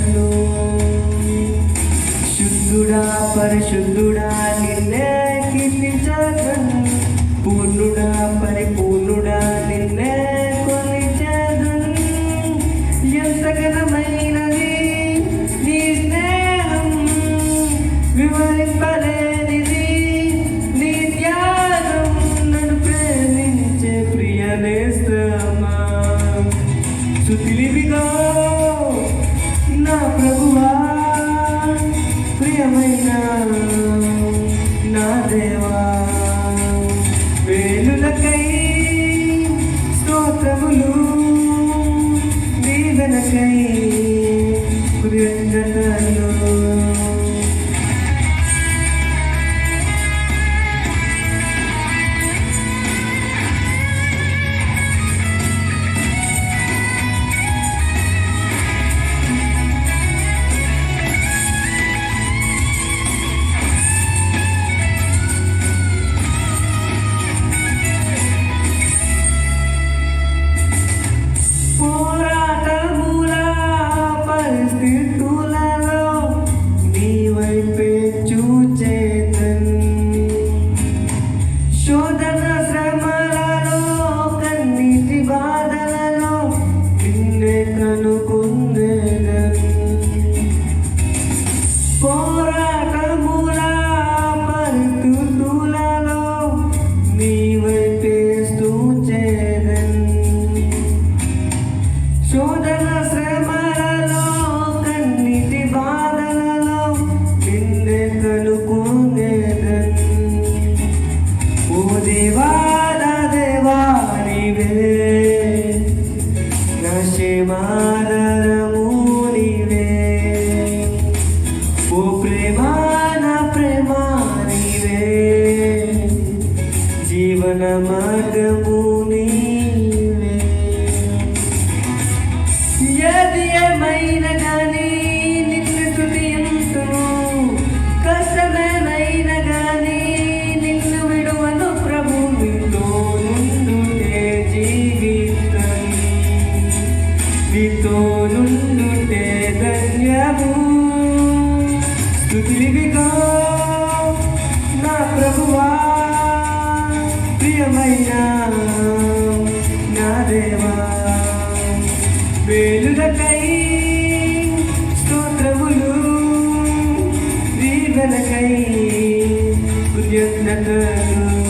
కృతజ్ఞతలు శుద్ధుడా పరిశుద్ధుడా ప్రభువా ప్రియమైన నా దేవా. వేలులకై స్తోత్రములు దీవెనకై కృతజ్ఞతలు నా క్షేమారము నీవే ఓ ప్రేమ నా ప్రేమ నీవే నీతో ధన్యము. స్తుతివిగా నా ప్రభువా ప్రియమైన నా దేవా. వేలులకై స్తోత్రములు దీవెనకై కృతజ్ఞతలు.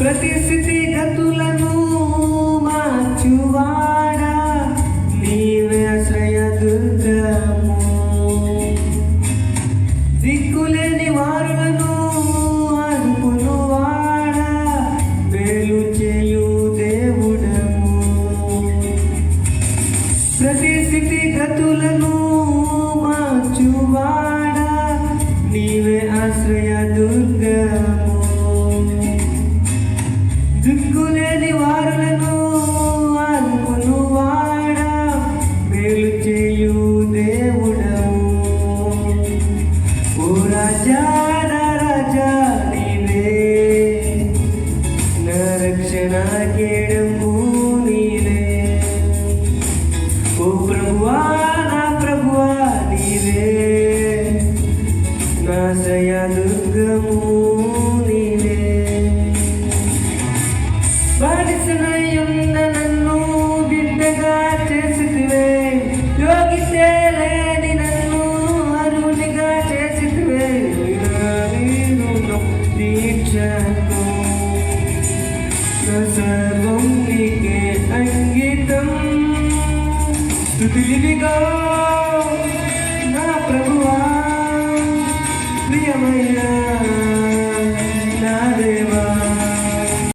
ప్రతి స్థితి గతులను మార్చువాడా? నీవే ఆశ్రయ దుర్గము. దిక్కులేని వారులను ఆదుకును వాడా చేయు దేవుడము. ప్రతి స్థితి వారులను ఆదుకును వాడా మేలు చేయు దేవుడవు ఓ రాజా నా రాజా నీవే నా రక్షణ కేడము నీవే ఓ ప్రభువా నా ప్రభువా నీవే నా శయ దుర్గము బానిసనయ్యున్న నన్ను బిడ్డగా చేసితివే యోగితే లేని అరుణిగా చేసితివే నేను దీక్షను సర్వం నీకే అంగితం స్థుతిగా